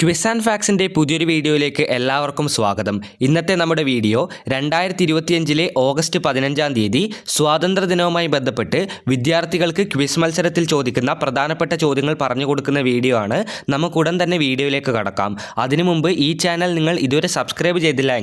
Quiz and ഫാക്സിന്റെ പുതിയൊരു വീഡിയോയിലേക്ക് എല്ലാവർക്കും സ്വാഗതം. ഇന്നത്തെ നമ്മുടെ വീഡിയോ രണ്ടായിരത്തി ഇരുപത്തിയഞ്ചിലെ ഓഗസ്റ്റ് പതിനഞ്ചാം തീയതി സ്വാതന്ത്ര്യ ദിനവുമായി ബന്ധപ്പെട്ട് വിദ്യാർത്ഥികൾക്ക് ക്വിസ് മത്സരത്തിൽ ചോദിക്കുന്ന പ്രധാനപ്പെട്ട ചോദ്യങ്ങൾ പറഞ്ഞു കൊടുക്കുന്ന വീഡിയോ ആണ്. നമുക്കുടൻ തന്നെ വീഡിയോയിലേക്ക് കടക്കാം. അതിനു മുമ്പ് ഈ ചാനൽ നിങ്ങൾ ഇതുവരെ സബ്സ്ക്രൈബ് ചെയ്തില്ല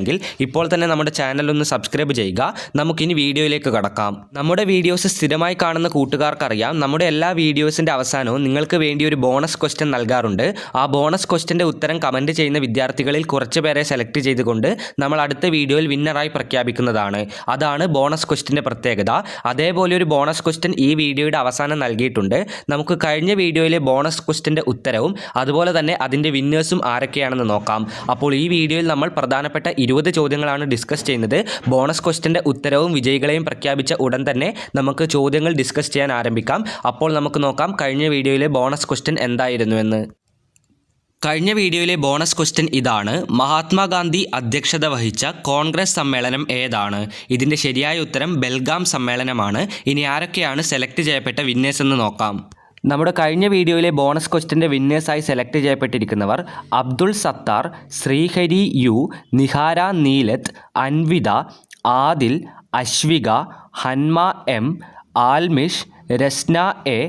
ഇപ്പോൾ തന്നെ നമ്മുടെ ചാനൽ ഒന്ന് സബ്സ്ക്രൈബ് ചെയ്യുക. നമുക്കിനി വീഡിയോയിലേക്ക് കടക്കാം. നമ്മുടെ വീഡിയോസ് സ്ഥിരമായി കാണുന്ന കൂട്ടുകാർക്കറിയാം. നമ്മുടെ എല്ലാ വീഡിയോസിന്റെ അവസാനവും നിങ്ങൾക്ക് വേണ്ടി ഒരു ബോണസ് ക്വസ്റ്റ്യൻ നൽകാറുണ്ട്. ആ ബോണസ് ക്വസ്റ്റ്യന്റെ ഉത്തരം കമന്റ് ചെയ്യുന്ന വിദ്യാർത്ഥികളിൽ കുറച്ച് പേരെ സെലക്ട് ചെയ്തുകൊണ്ട് നമ്മൾ അടുത്ത വീഡിയോയിൽ വിന്നറായി പ്രഖ്യാപിക്കുന്നതാണ്. അതാണ് ബോണസ് ക്വസ്റ്റിന്റെ പ്രത്യേകത. അതേപോലെ ഒരു ബോണസ് ക്വസ്റ്റ്യൻ ഈ വീഡിയോയുടെ അവസാനം നൽകിയിട്ടുണ്ട്. നമുക്ക് കഴിഞ്ഞ വീഡിയോയിലെ ബോണസ് ക്വസ്റ്റിന്റെ ഉത്തരവും അതുപോലെ തന്നെ അതിന്റെ വിന്നേഴ്സും ആരൊക്കെയാണെന്ന് നോക്കാം. അപ്പോൾ ഈ വീഡിയോയിൽ നമ്മൾ പ്രധാനപ്പെട്ട ഇരുപത് ചോദ്യങ്ങളാണ് ഡിസ്കസ് ചെയ്യുന്നത്. ബോണസ് ക്വസ്റ്റിന്റെ ഉത്തരവും വിജയികളെയും പ്രഖ്യാപിച്ച ഉടൻ തന്നെ നമുക്ക് ചോദ്യങ്ങൾ ഡിസ്കസ് ചെയ്യാൻ ആരംഭിക്കാം. അപ്പോൾ നമുക്ക് നോക്കാം കഴിഞ്ഞ വീഡിയോയിലെ ബോണസ് ക്വസ്റ്റ്യൻ എന്തായിരുന്നുവെന്ന് കഴിഞ്ഞ വീഡിയോയിലെ ബോണസ് ക്വസ്റ്റ്യൻ ഇതാണ്. മഹാത്മാഗാന്ധി അധ്യക്ഷത വഹിച്ച കോൺഗ്രസ് സമ്മേളനം ഏതാണ്? ഇതിന്റെ ശരിയായ ഉത്തരം ബെൽഗാം സമ്മേളനമാണ്. ഇനി ആരൊക്കെയാണ് സെലക്ട് ചെയ്യപ്പെട്ട വിന്നേഴ്സ് എന്ന് നോക്കാം. നമ്മുടെ കഴിഞ്ഞ വീഡിയോയിലെ ബോണസ് ക്വസ്റ്റ്യന്റെ വിന്നേഴ്സായി select ചെയ്യപ്പെട്ടിരിക്കുന്നവർ Abdul Sattar Srihari U Nihara Neelath Anvitha Adil Ashwika Hanma M Almish Rasna A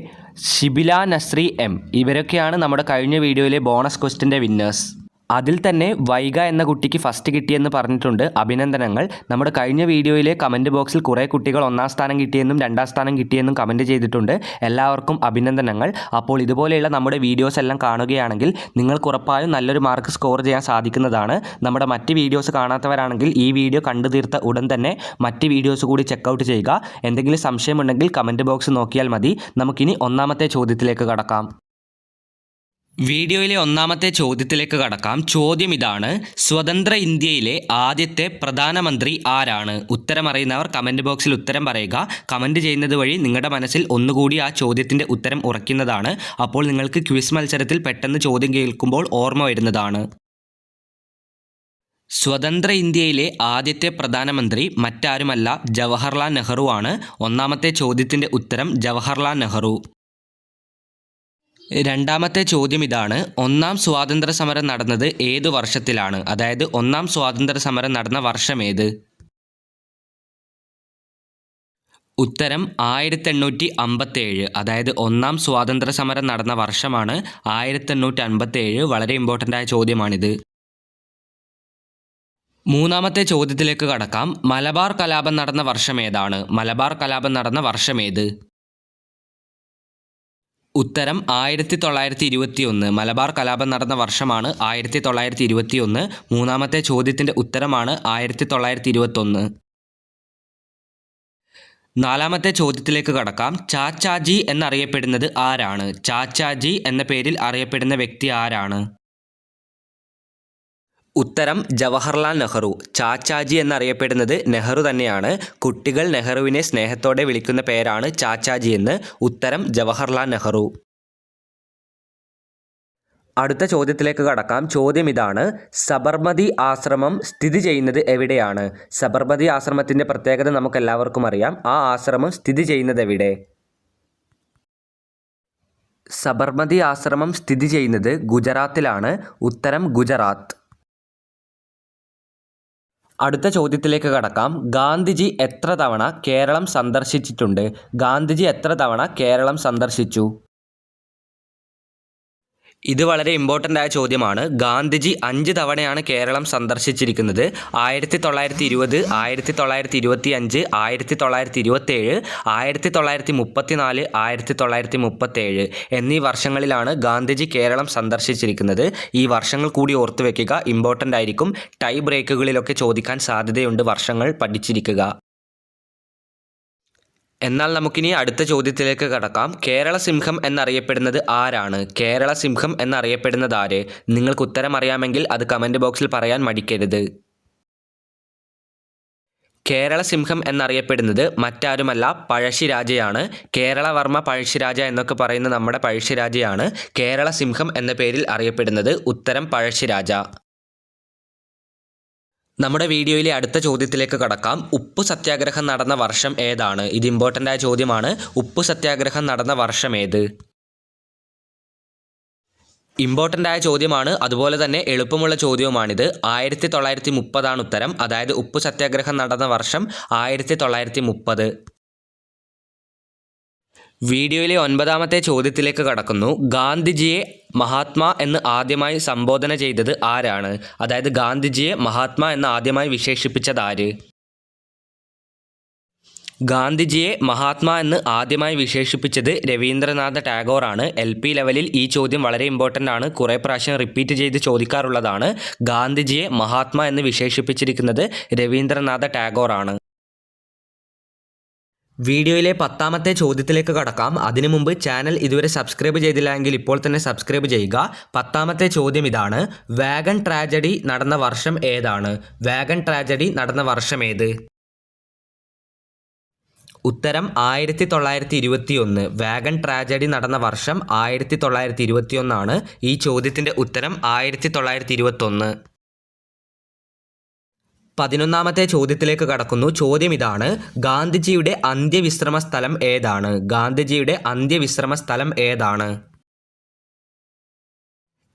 Shibila Nasri M. ഇവരൊക്കെയാണ് നമ്മുടെ കഴിഞ്ഞ വീഡിയോയിലെ ബോണസ് ക്വസ്റ്റിന്റെ വിന്നേഴ്സ്. അതിൽ തന്നെ വൈഗ എന്ന കുട്ടിക്ക് ഫസ്റ്റ് കിട്ടിയെന്ന് പറഞ്ഞിട്ടുണ്ട്. അഭിനന്ദനങ്ങൾ. നമ്മുടെ കഴിഞ്ഞ വീഡിയോയിലെ കമന്റ് ബോക്സിൽ കുറേ കുട്ടികൾ ഒന്നാം സ്ഥാനം കിട്ടിയെന്നും രണ്ടാം സ്ഥാനം കിട്ടിയെന്നും കമന്റ് ചെയ്തിട്ടുണ്ട്. എല്ലാവർക്കും അഭിനന്ദനങ്ങൾ. അപ്പോൾ ഇതുപോലെയുള്ള നമ്മുടെ വീഡിയോസ് എല്ലാം കാണുകയാണെങ്കിൽ നിങ്ങൾക്ക് ഉറപ്പായും നല്ലൊരു മാർക്ക് സ്കോർ ചെയ്യാൻ സാധിക്കുന്നതാണ്. നമ്മുടെ മറ്റ് വീഡിയോസ് കാണാത്തവരാണെങ്കിൽ ഈ വീഡിയോ കണ്ടു തീർത്ത ഉടൻ തന്നെ മറ്റ് വീഡിയോസ് കൂടി ചെക്കൗട്ട് ചെയ്യുക. എന്തെങ്കിലും സംശയമുണ്ടെങ്കിൽ കമന്റ് ബോക്സ് നോക്കിയാൽ മതി. നമുക്കിനി ഒന്നാമത്തെ ചോദ്യത്തിലേക്ക് കടക്കാം. വീഡിയോയിലെ ഒന്നാമത്തെ ചോദ്യത്തിലേക്ക് കടക്കാം. ചോദ്യം ഇതാണ് സ്വതന്ത്ര ഇന്ത്യയിലെ ആദ്യത്തെ പ്രധാനമന്ത്രി ആരാണ്? ഉത്തരം അറിയുന്നവർ കമന്റ് ബോക്സിൽ ഉത്തരം പറയുക. കമന്റ് ചെയ്യുന്നത് വഴി നിങ്ങളുടെ മനസ്സിൽ ഒന്നുകൂടി ആ ചോദ്യത്തിന്റെ ഉത്തരം ഉറയ്ക്കുന്നതാണ്. അപ്പോൾ നിങ്ങൾക്ക് ക്വിസ് മത്സരത്തിൽ പെട്ടെന്ന് ചോദ്യം കേൾക്കുമ്പോൾ ഓർമ്മ വരുന്നതാണ്. സ്വതന്ത്ര ഇന്ത്യയിലെ ആദ്യത്തെ പ്രധാനമന്ത്രി മറ്റാരുമല്ല? ജവഹർലാൽ നെഹ്റു ആണ്. ഒന്നാമത്തെ ചോദ്യത്തിന്റെ ഉത്തരം ജവഹർലാൽ നെഹ്റു. രണ്ടാമത്തെ ചോദ്യം ഇതാണ്. ഒന്നാം സ്വാതന്ത്ര്യ സമരം നടന്നത് ഏത് വർഷത്തിലാണ്? അതായത് ഒന്നാം സ്വാതന്ത്ര്യ സമരം നടന്ന വർഷം ഏത്? ഉത്തരം ആയിരത്തി എണ്ണൂറ്റി അമ്പത്തേഴ് അതായത് ഒന്നാം സ്വാതന്ത്ര്യ സമരം നടന്ന വർഷമാണ് ആയിരത്തി എണ്ണൂറ്റി അൻപത്തേഴ് വളരെ ഇമ്പോർട്ടന്റ് ആയ ചോദ്യമാണിത്. മൂന്നാമത്തെ ചോദ്യത്തിലേക്ക് കടക്കാം. മലബാർ കലാപം നടന്ന വർഷം ഏതാണ്? മലബാർ കലാപം നടന്ന വർഷം ഏത്? ഉത്തരം ആയിരത്തി തൊള്ളായിരത്തി ഇരുപത്തി ഒന്ന് മലബാർ കലാപം നടന്ന വർഷമാണ് ആയിരത്തി തൊള്ളായിരത്തി ഇരുപത്തി ഒന്ന് മൂന്നാമത്തെ ചോദ്യത്തിന്റെ ഉത്തരമാണ് ആയിരത്തി തൊള്ളായിരത്തി ഇരുപത്തൊന്ന് നാലാമത്തെ ചോദ്യത്തിലേക്ക് കടക്കാം. ചാച്ചാജി എന്നറിയപ്പെടുന്നത് ആരാണ്? ചാച്ചാജി എന്ന പേരിൽ അറിയപ്പെടുന്ന വ്യക്തി ആരാണ്? ഉത്തരം ജവഹർലാൽ നെഹ്റു. ചാച്ചാജി എന്നറിയപ്പെടുന്നത് നെഹ്റു തന്നെയാണ്. കുട്ടികൾ നെഹ്റുവിനെ സ്നേഹത്തോടെ വിളിക്കുന്ന പേരാണ് ചാച്ചാജി എന്ന് ഉത്തരം ജവഹർലാൽ നെഹ്റു. അടുത്ത ചോദ്യത്തിലേക്ക് കടക്കാം. ചോദ്യം ഇതാണ്. സബർമതി ആശ്രമം സ്ഥിതി ചെയ്യുന്നത് എവിടെയാണ്? സബർമതി ആശ്രമത്തിന്റെ പ്രത്യേകത നമുക്ക് എല്ലാവർക്കും അറിയാം. ആ ആശ്രമം സ്ഥിതി ചെയ്യുന്നത് എവിടെ? സബർമതി ആശ്രമം സ്ഥിതി ചെയ്യുന്നത് ഗുജറാത്തിലാണ്. ഉത്തരം ഗുജറാത്ത്. അടുത്ത ചോദ്യത്തിലേക്ക് കടക്കാം. ഗാന്ധിജി എത്ര തവണ കേരളം സന്ദർശിച്ചിട്ടുണ്ട്? ഗാന്ധിജി എത്ര തവണ കേരളം സന്ദർശിച്ചു? ഇത് വളരെ ഇമ്പോർട്ടന്റ് ആയ ചോദ്യമാണ്. ഗാന്ധിജി അഞ്ച് തവണയാണ് കേരളം സന്ദർശിച്ചിരിക്കുന്നത്. ആയിരത്തി തൊള്ളായിരത്തി ഇരുപത് ആയിരത്തി തൊള്ളായിരത്തി ഇരുപത്തി അഞ്ച് ആയിരത്തി തൊള്ളായിരത്തി ഇരുപത്തേഴ് ആയിരത്തി തൊള്ളായിരത്തി മുപ്പത്തി നാല് ആയിരത്തി തൊള്ളായിരത്തി മുപ്പത്തേഴ് എന്നീ വർഷങ്ങളിലാണ് ഗാന്ധിജി കേരളം സന്ദർശിച്ചിരിക്കുന്നത്. ഈ വർഷങ്ങൾ കൂടി ഓർത്തു വെക്കുക ഇമ്പോർട്ടന്റ് ആയിരിക്കും ടൈ ബ്രേക്കുകളിലൊക്കെ ചോദിക്കാൻ സാധ്യതയുണ്ട് വർഷങ്ങൾ പഠിച്ചിരിക്കുക. എന്നാൽ നമുക്കിനി അടുത്ത ചോദ്യത്തിലേക്ക് കടക്കാം. കേരള സിംഹം എന്നറിയപ്പെടുന്നത് ആരാണ്? കേരള സിംഹം എന്നറിയപ്പെടുന്നത് ആര്? നിങ്ങൾക്ക് ഉത്തരം അറിയാമെങ്കിൽ അത് കമന്റ് ബോക്സിൽ പറയാൻ മടിക്കരുത്. കേരള സിംഹം എന്നറിയപ്പെടുന്നത് മറ്റാരുമല്ല പഴശ്ശിരാജയാണ്. കേരളവർമ്മ പഴശ്ശിരാജ എന്നൊക്കെ പറയുന്ന നമ്മുടെ പഴശ്ശിരാജയാണ്. കേരള സിംഹം എന്ന പേരിൽ അറിയപ്പെടുന്നത് ഉത്തരം പഴശ്ശിരാജ. നമ്മുടെ വീഡിയോയിലെ അടുത്ത ചോദ്യത്തിലേക്ക് കടക്കാം. ഉപ്പു സത്യാഗ്രഹം നടന്ന വർഷം ഏതാണ്? ഇത് ഇമ്പോർട്ടന്റ് ആയ ചോദ്യമാണ്. ഉപ്പു സത്യാഗ്രഹം നടന്ന വർഷം ഏത്? ഇമ്പോർട്ടന്റ് ആയ ചോദ്യമാണ്. അതുപോലെ തന്നെ എളുപ്പമുള്ള ചോദ്യവുമാണിത്. ആയിരത്തി തൊള്ളായിരത്തി മുപ്പതാണ് ഉത്തരം. അതായത് ഉപ്പു സത്യാഗ്രഹം നടന്ന വർഷം ആയിരത്തി തൊള്ളായിരത്തി മുപ്പത് വീഡിയോയിലെ ഒൻപതാമത്തെ ചോദ്യത്തിലേക്ക് കടക്കുന്നു. ഗാന്ധിജിയെ മഹാത്മാ എന്ന് ആദ്യമായി സംബോധന ചെയ്തത് ആരാണ്? അതായത് ഗാന്ധിജിയെ മഹാത്മാ എന്ന് ആദ്യമായി വിശേഷിപ്പിച്ചത് ആര്? ഗാന്ധിജിയെ മഹാത്മാ എന്ന് ആദ്യമായി വിശേഷിപ്പിച്ചത് രവീന്ദ്രനാഥ ടാഗോറാണ് എൽ പി ലെവലിൽ ഈ ചോദ്യം വളരെ ഇമ്പോർട്ടന്റ് ആണ്. കുറേ പ്രാവശ്യം റിപ്പീറ്റ് ചെയ്ത് ചോദിക്കാറുള്ളതാണ്. ഗാന്ധിജിയെ മഹാത്മാ എന്ന് വിശേഷിപ്പിച്ചിരിക്കുന്നത് രവീന്ദ്രനാഥ ടാഗോറാണ് വീഡിയോയിലെ പത്താമത്തെ ചോദ്യത്തിലേക്ക് കടക്കാം. അതിനു മുമ്പ് ചാനൽ ഇതുവരെ സബ്സ്ക്രൈബ് ചെയ്തില്ല എങ്കിൽ ഇപ്പോൾ തന്നെ സബ്സ്ക്രൈബ് ചെയ്യുക. പത്താമത്തെ ചോദ്യം ഇതാണ്. വാഗൺ ട്രാജഡി നടന്ന വർഷം ഏതാണ്? വാഗൺ ട്രാജഡി നടന്ന വർഷം ഏത്? ഉത്തരം ആയിരത്തി തൊള്ളായിരത്തി ഇരുപത്തി ഒന്ന് വാഗൺ ട്രാജഡി നടന്ന വർഷം ആയിരത്തി തൊള്ളായിരത്തി ഇരുപത്തി ഒന്നാണ് ഈ ചോദ്യത്തിന്റെ ഉത്തരം ആയിരത്തി തൊള്ളായിരത്തി ഇരുപത്തൊന്ന് പതിനൊന്നാമത്തെ ചോദ്യത്തിലേക്ക് കടക്കുന്നു. ചോദ്യം ഇതാണ്. ഗാന്ധിജിയുടെ അന്ത്യവിശ്രമ സ്ഥലം ഏതാണ്? ഗാന്ധിജിയുടെ അന്ത്യവിശ്രമ സ്ഥലം ഏതാണ്?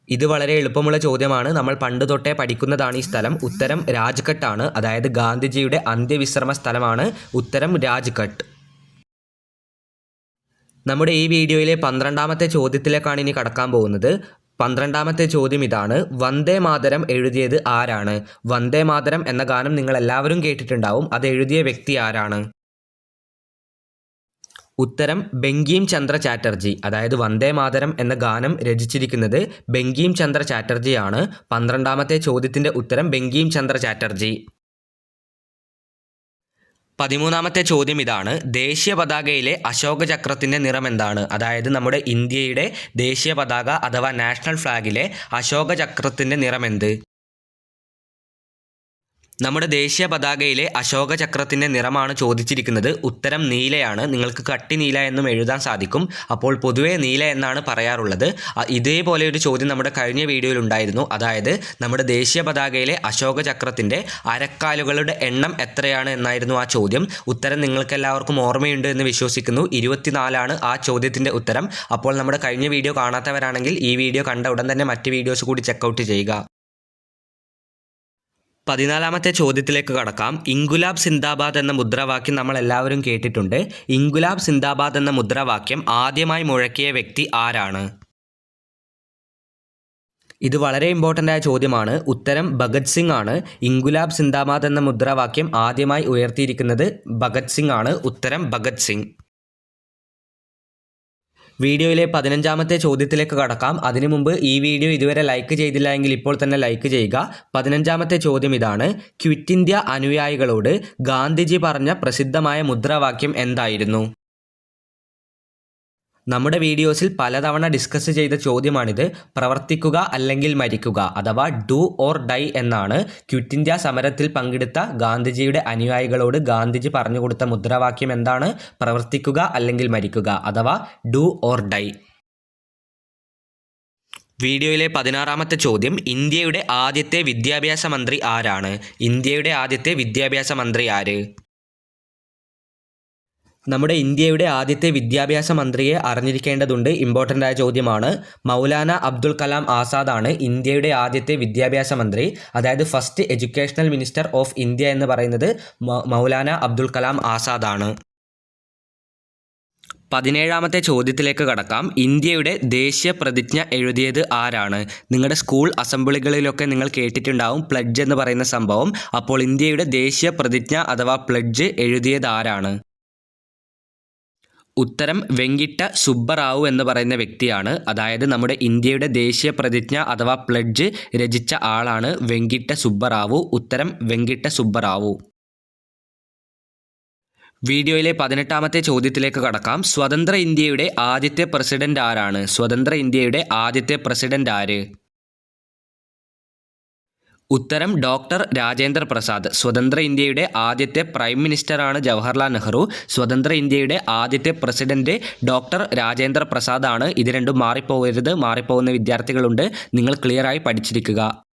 ഇത് വളരെ എളുപ്പമുള്ള ചോദ്യമാണ്. നമ്മൾ പണ്ട് തൊട്ടേ പഠിക്കുന്നതാണ് ഈ സ്ഥലം. ഉത്തരം രാജ്ഘട്ടാണ് അതായത് ഗാന്ധിജിയുടെ അന്ത്യവിശ്രമ സ്ഥലമാണ് ഉത്തരം രാജ്ഘട്ട്. നമ്മുടെ ഈ വീഡിയോയിലെ പന്ത്രണ്ടാമത്തെ ചോദ്യത്തിലേക്കാണ് ഇനി കടക്കാൻ പോകുന്നത്. പന്ത്രണ്ടാമത്തെ ചോദ്യം ഇതാണ്. വന്ദേ മാതരം എഴുതിയത് ആരാണ്? വന്ദേ മാതരം എന്ന ഗാനം നിങ്ങൾ എല്ലാവരും കേട്ടിട്ടുണ്ടാവും. അത് എഴുതിയ വ്യക്തി ആരാണ്? ഉത്തരം ബംഗീം ചന്ദ്ര ചാറ്റർജി. അതായത് വന്ദേ മാതരം എന്ന ഗാനം രചിച്ചിരിക്കുന്നത് ബംഗീം ചന്ദ്ര ചാറ്റർജിയാണ്. പന്ത്രണ്ടാമത്തെ ചോദ്യത്തിന്റെ ഉത്തരം ബംഗീം ചന്ദ്ര ചാറ്റർജി. പതിമൂന്നാമത്തെ ചോദ്യം ഇതാണ്. ദേശീയ പതാകയിലെ അശോക ചക്രത്തിന്റെ നിറം എന്താണ്? അതായത് നമ്മുടെ ഇന്ത്യയുടെ ദേശീയ പതാക അഥവാ നാഷണൽ ഫ്ലാഗിലെ അശോക ചക്രത്തിന്റെ നിറം എന്ത്? നമ്മുടെ ദേശീയ പതാകയിലെ അശോക ചക്രത്തിന്റെ നിറമാണ് ചോദിച്ചിരിക്കുന്നത്. ഉത്തരം നീലയാണ്. നിങ്ങൾക്ക് കട്ടി നീല എന്നും എഴുതാൻ സാധിക്കും. അപ്പോൾ പൊതുവേ നീല എന്നാണ് പറയാറുള്ളത്. ഇതേപോലെ ഒരു ചോദ്യം നമ്മുടെ കഴിഞ്ഞ വീഡിയോയിൽ ഉണ്ടായിരുന്നു. അതായത് നമ്മുടെ ദേശീയ പതാകയിലെ അശോക ചക്രത്തിന്റെ അരക്കാലുകളുടെ എണ്ണം എത്രയാണ് എന്നായിരുന്നു ആ ചോദ്യം. ഉത്തരം നിങ്ങൾക്ക് എല്ലാവർക്കും ഓർമ്മയുണ്ട് എന്ന് വിശ്വസിക്കുന്നു. ഇരുപത്തിനാലാണ് ആ ചോദ്യത്തിന്റെ ഉത്തരം. അപ്പോൾ നമ്മുടെ കഴിഞ്ഞ വീഡിയോ കാണാത്തവരാണെങ്കിൽ ഈ വീഡിയോ കണ്ട ഉടൻ തന്നെ മറ്റ് വീഡിയോസ് കൂടി ചെക്കൗട്ട് ചെയ്യുക. പതിനാലാമത്തെ ചോദ്യത്തിലേക്ക് കടക്കാം. ഇൻഗുലാബ് സിന്ദാബാദ് എന്ന മുദ്രാവാക്യം നമ്മൾ എല്ലാവരും കേട്ടിട്ടുണ്ട്. ഇൻഗുലാബ് സിന്ദാബാദ് എന്ന മുദ്രാവാക്യം ആദ്യമായി മുഴക്കിയ വ്യക്തി ആരാണ്? ഇത് വളരെ ഇമ്പോർട്ടന്റ് ആയ ചോദ്യമാണ്. ഉത്തരം ഭഗത് സിംഗ് ആണ്. ഇൻഗുലാബ് സിന്ദാബാദ് എന്ന മുദ്രാവാക്യം ആദ്യമായി ഉയർത്തിയിരിക്കുന്നത് ഭഗത് സിംഗ് ആണ്. ഉത്തരം ഭഗത് സിംഗ്. വീഡിയോയിലെ പതിനഞ്ചാമത്തെ ചോദ്യത്തിലേക്ക് കടക്കാം. അതിനു മുമ്പ് ഈ വീഡിയോ ഇതുവരെ ലൈക്ക് ചെയ്തില്ല എങ്കിൽ ഇപ്പോൾ തന്നെ ലൈക്ക് ചെയ്യുക. പതിനഞ്ചാമത്തെ ചോദ്യം ഇതാണ്. ക്വിറ്റ് ഇന്ത്യ അനുയായികളോട് ഗാന്ധിജി പറഞ്ഞ പ്രസിദ്ധമായ മുദ്രാവാക്യം എന്തായിരുന്നു? നമ്മുടെ വീഡിയോസിൽ പലതവണ ഡിസ്കസ് ചെയ്ത ചോദ്യമാണിത്. പ്രവർത്തിക്കുക അല്ലെങ്കിൽ മരിക്കുക അഥവാ ഡു ഓർ ഡൈ എന്നാണ് ക്വിറ്റ് ഇന്ത്യ സമരത്തിൽ പങ്കെടുത്ത ഗാന്ധിജിയുടെ അനുയായികളോട് ഗാന്ധിജി പറഞ്ഞു കൊടുത്ത മുദ്രാവാക്യം എന്താണ്? പ്രവർത്തിക്കുക അല്ലെങ്കിൽ മരിക്കുക അഥവാ ഡു ഓർ ഡൈ വീഡിയോയിലെ പതിനാറാമത്തെ ചോദ്യം ഇന്ത്യയുടെ ആദ്യത്തെ വിദ്യാഭ്യാസ മന്ത്രി ആരാണ്? ഇന്ത്യയുടെ ആദ്യത്തെ വിദ്യാഭ്യാസ മന്ത്രി ആര്? നമ്മുടെ ഇന്ത്യയുടെ ആദ്യത്തെ വിദ്യാഭ്യാസ മന്ത്രിയെ അറിഞ്ഞിരിക്കേണ്ടതുണ്ട് ഇമ്പോർട്ടന്റ് ആയ ചോദ്യമാണ്. മൗലാന അബ്ദുൽ കലാം ആസാദ് ആണ് ഇന്ത്യയുടെ ആദ്യത്തെ വിദ്യാഭ്യാസ മന്ത്രി. അതായത് first educational minister of India എന്ന് പറയുന്നത് മൗലാന അബ്ദുൽ കലാം ആസാദ് ആസാദാണ്. പതിനേഴാമത്തെ ചോദ്യത്തിലേക്ക് കടക്കാം. ഇന്ത്യയുടെ ദേശീയ പ്രതിജ്ഞ എഴുതിയത് ആരാണ്? നിങ്ങളുടെ സ്കൂൾ അസംബ്ലികളിലൊക്കെ നിങ്ങൾ കേട്ടിട്ടുണ്ടാവും പ്ലഡ്ജ് എന്ന് പറയുന്ന സംഭവം. അപ്പോൾ ഇന്ത്യയുടെ ദേശീയ പ്രതിജ്ഞ അഥവാ പ്ലഡ്ജ് എഴുതിയത് ആരാണ്? ഉത്തരം വെങ്കിട്ട സുബ്ബറാവു എന്ന് പറയുന്ന വ്യക്തിയാണ്. അതായത് നമ്മുടെ ഇന്ത്യയുടെ ദേശീയ പ്രതിജ്ഞ അഥവാ പ്ലഡ്ജ് രചിച്ച ആളാണ് വെങ്കിട്ട സുബ്ബറാവു. ഉത്തരം വെങ്കിട്ട സുബ്ബറാവു. വീഡിയോയിലെ പതിനെട്ടാമത്തെ ചോദ്യത്തിലേക്ക് കടക്കാം. സ്വതന്ത്ര ഇന്ത്യയുടെ ആദ്യത്തെ പ്രസിഡന്റ് ആരാണ്? സ്വതന്ത്ര ഇന്ത്യയുടെ ആദ്യത്തെ പ്രസിഡന്റ് ആര്? ഉത്തരം ഡോക്ടർ രാജേന്ദ്ര പ്രസാദ്. സ്വതന്ത്ര ഇന്ത്യയുടെ ആദ്യത്തെ പ്രൈം മിനിസ്റ്ററാണ് ജവഹർലാൽ നെഹ്റു. സ്വതന്ത്ര ഇന്ത്യയുടെ ആദ്യത്തെ പ്രസിഡന്റ് ഡോക്ടർ രാജേന്ദ്ര പ്രസാദാണ്. ഇത് രണ്ടും മാറിപ്പോകരുത് മാറിപ്പോകുന്ന വിദ്യാർത്ഥികളുണ്ട്. നിങ്ങൾ ക്ലിയറായി പഠിച്ചിരിക്കുക.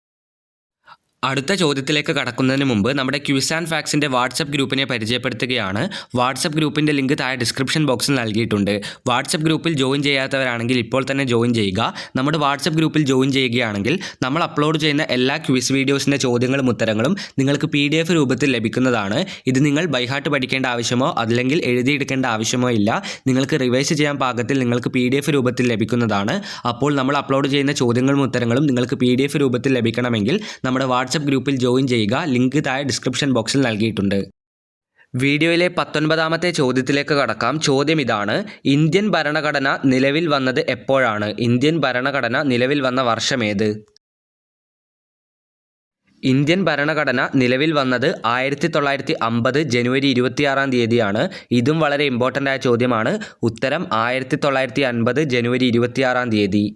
അടുത്ത ചോദ്യത്തിലേക്ക് കടക്കുന്നതിന് മുമ്പ് നമ്മുടെ ക്യൂസ് ആൻഡ് ഫാക്സിന്റെ വാട്സപ്പ് ഗ്രൂപ്പിനെ പരിചയപ്പെടുത്തുകയാണ്. വാട്സപ്പ് ഗ്രൂപ്പിന്റെ ലിങ്ക് താഴെ ഡിസ്ക്രിപ്ഷൻ ബോക്സിൽ നൽകിയിട്ടുണ്ട്. വാട്സപ്പ് ഗ്രൂപ്പിൽ ജോയിൻ ചെയ്യാത്തവരാണെങ്കിൽ ഇപ്പോൾ തന്നെ ജോയിൻ ചെയ്യുക. നമ്മുടെ വാട്സപ്പ് ഗ്രൂപ്പിൽ ജോയിൻ ചെയ്യുകയാണെങ്കിൽ നമ്മൾ അപ്ലോഡ് ചെയ്യുന്ന എല്ലാ ക്യൂസ് വീഡിയോസിന്റെ ചോദ്യങ്ങളും ഉത്തരങ്ങളും നിങ്ങൾക്ക് പി രൂപത്തിൽ ലഭിക്കുന്നതാണ്. ഇത് നിങ്ങൾ ബൈഹാർട്ട് പഠിക്കേണ്ട ആവശ്യമോ അല്ലെങ്കിൽ എഴുതിയെടുക്കേണ്ട ആവശ്യമോ ഇല്ല. നിങ്ങൾക്ക് റിവൈസ് ചെയ്യാൻ പാകത്തിൽ നിങ്ങൾക്ക് പി രൂപത്തിൽ ലഭിക്കുന്നതാണ്. അപ്പോൾ നമ്മൾ അപ്ലോഡ് ചെയ്യുന്ന ചോദ്യങ്ങളും ഉത്തരങ്ങളും നിങ്ങൾക്ക് പി രൂപത്തിൽ ലഭിക്കണമെങ്കിൽ നമ്മുടെ ഗ്രൂപ്പിൽ ജോയിൻ ചെയ്യുക. ലിങ്ക് താഴെ ഡിസ്ക്രിപ്ഷൻ ബോക്സിൽ നൽകിയിട്ടുണ്ട്. വീഡിയോയിലെ പത്തൊൻപതാമത്തെ ചോദ്യത്തിലേക്ക് കടക്കാം. ചോദ്യം ഇതാണ്. ഇന്ത്യൻ ഭരണഘടന നിലവിൽ വന്നത് എപ്പോഴാണ്? ഇന്ത്യൻ ഭരണഘടന നിലവിൽ വന്ന വർഷമേത് ഇന്ത്യൻ ഭരണഘടന നിലവിൽ വന്നത് ആയിരത്തി തൊള്ളായിരത്തി അമ്പത് ജനുവരി ഇരുപത്തിയാറാം തീയതിയാണ്. ഇതും വളരെ ഇമ്പോർട്ടന്റ് ആയ ചോദ്യമാണ്. ഉത്തരം ആയിരത്തി തൊള്ളായിരത്തി അൻപത് ജനുവരി ഇരുപത്തിയാറാം തീയതി.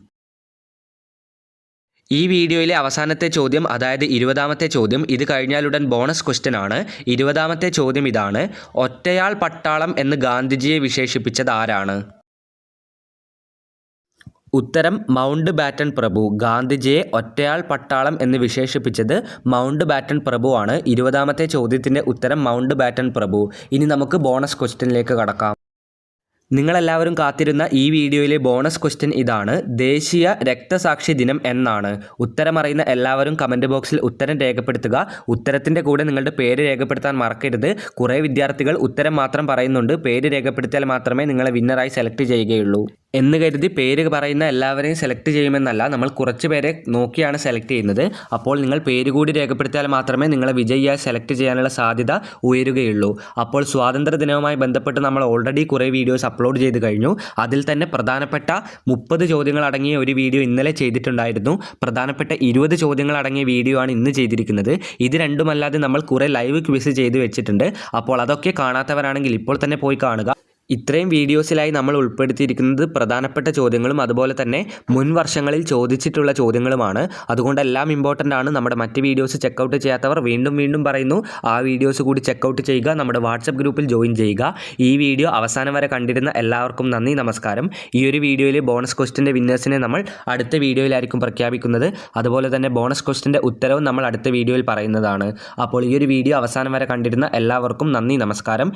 ഈ വീഡിയോയിലെ അവസാനത്തെ ചോദ്യം അതായത് ഇരുപതാമത്തെ ചോദ്യം ഇത് കഴിഞ്ഞാലുടൻ ബോണസ് ക്വസ്റ്റ്യൻ ആണ്. ഇരുപതാമത്തെ ചോദ്യം ഇതാണ്. ഒറ്റയാൾ പട്ടാളം എന്ന് ഗാന്ധിജിയെ വിശേഷിപ്പിച്ചത് ആരാണ്? ഉത്തരം മൗണ്ട് ബാറ്റൺ പ്രഭു. ഗാന്ധിജിയെ ഒറ്റയാൾ പട്ടാളം എന്ന് വിശേഷിപ്പിച്ചത് മൗണ്ട് ബാറ്റൺ പ്രഭു ആണ്. ഇരുപതാമത്തെ ചോദ്യത്തിന്റെ ഉത്തരം മൗണ്ട് ബാറ്റൺ പ്രഭു. ഇനി നമുക്ക് ബോണസ് ക്വസ്റ്റ്യനിലേക്ക് കടക്കാം. നിങ്ങളെല്ലാവരും കാത്തിരുന്ന ഈ വീഡിയോയിലെ ബോണസ് ക്വസ്റ്റ്യൻ ഇതാണ്. ദേശീയ രക്തസാക്ഷി ദിനം എന്നാണ്. ഉത്തരമറിയുന്ന എല്ലാവരും കമന്റ് ബോക്സിൽ ഉത്തരം രേഖപ്പെടുത്തുക. ഉത്തരത്തിന്റെ കൂടെ നിങ്ങളുടെ പേര് രേഖപ്പെടുത്താൻ മറക്കരുത്. കുറേ വിദ്യാർത്ഥികൾ ഉത്തരം മാത്രം പറയുന്നുണ്ട്. പേര് രേഖപ്പെടുത്തിയാൽ മാത്രമേ നിങ്ങളെ വിന്നറായി സെലക്ട് ചെയ്യുകയുള്ളൂ. എന്ന് കരുതി പേര് പറയുന്ന എല്ലാവരെയും സെലക്ട് ചെയ്യുമെന്നല്ല നമ്മൾ കുറച്ച് പേരെ നോക്കിയാണ് സെലക്ട് ചെയ്യുന്നത്. അപ്പോൾ നിങ്ങൾ പേര് കൂടി രേഖപ്പെടുത്തിയാൽ മാത്രമേ നിങ്ങളെ വിജയിയായി സെലക്ട് ചെയ്യാനുള്ള സാധ്യത ഉയരുകയുള്ളൂ. അപ്പോൾ സ്വാതന്ത്ര്യ ദിനവുമായി ബന്ധപ്പെട്ട് നമ്മൾ ഓൾറെഡി കുറേ വീഡിയോസ് അപ്ലോഡ് ചെയ്ത് കഴിഞ്ഞു. അതിൽ തന്നെ പ്രധാനപ്പെട്ട മുപ്പത് ചോദ്യങ്ങൾ അടങ്ങിയ ഒരു വീഡിയോ ഇന്നലെ ചെയ്തിട്ടുണ്ടായിരുന്നു. പ്രധാനപ്പെട്ട ഇരുപത് ചോദ്യങ്ങൾ അടങ്ങിയ വീഡിയോ ആണ് ഇന്ന് ചെയ്തിരിക്കുന്നത്. ഇത് രണ്ടുമല്ലാതെ നമ്മൾ കുറേ ലൈവ് ക്വിസ് ചെയ്ത് വെച്ചിട്ടുണ്ട്. അപ്പോൾ അതൊക്കെ കാണാത്തവരാണെങ്കിൽ ഇപ്പോൾ തന്നെ പോയി കാണുക. ഇത്രയും വീഡിയോസിലായി നമ്മൾ ഉൾപ്പെടുത്തിയിരിക്കുന്നത് പ്രധാനപ്പെട്ട ചോദ്യങ്ങളും അതുപോലെ തന്നെ മുൻ വർഷങ്ങളിൽ ചോദിച്ചിട്ടുള്ള ചോദ്യങ്ങളുമാണ്. അതുകൊണ്ട് എല്ലാം ഇമ്പോർട്ടന്റ് ആണ്. നമ്മുടെ മറ്റ് വീഡിയോസ് ചെക്കൗട്ട് ചെയ്യാത്തവർ വീണ്ടും വീണ്ടും പറയുന്നു. ആ വീഡിയോസ് കൂടി ചെക്കൗട്ട് ചെയ്യുക. നമ്മുടെ വാട്സപ്പ് ഗ്രൂപ്പിൽ ജോയിൻ ചെയ്യുക. ഈ വീഡിയോ അവസാനം വരെ കണ്ടിരുന്ന എല്ലാവർക്കും നന്ദി നമസ്കാരം. ഈ ഒരു വീഡിയോയിലെ ബോണസ് ക്വസ്റ്റിന്റെ വിന്നേഴ്സിനെ നമ്മൾ അടുത്ത വീഡിയോയിലായിരിക്കും പ്രഖ്യാപിക്കുന്നത്. അതുപോലെ തന്നെ ബോണസ് ക്വസ്റ്റിന്റെ ഉത്തരവും നമ്മൾ അടുത്ത വീഡിയോയിൽ പറയുന്നതാണ്. അപ്പോൾ ഈ ഒരു വീഡിയോ അവസാനം വരെ കണ്ടിരുന്ന എല്ലാവർക്കും നന്ദി നമസ്കാരം.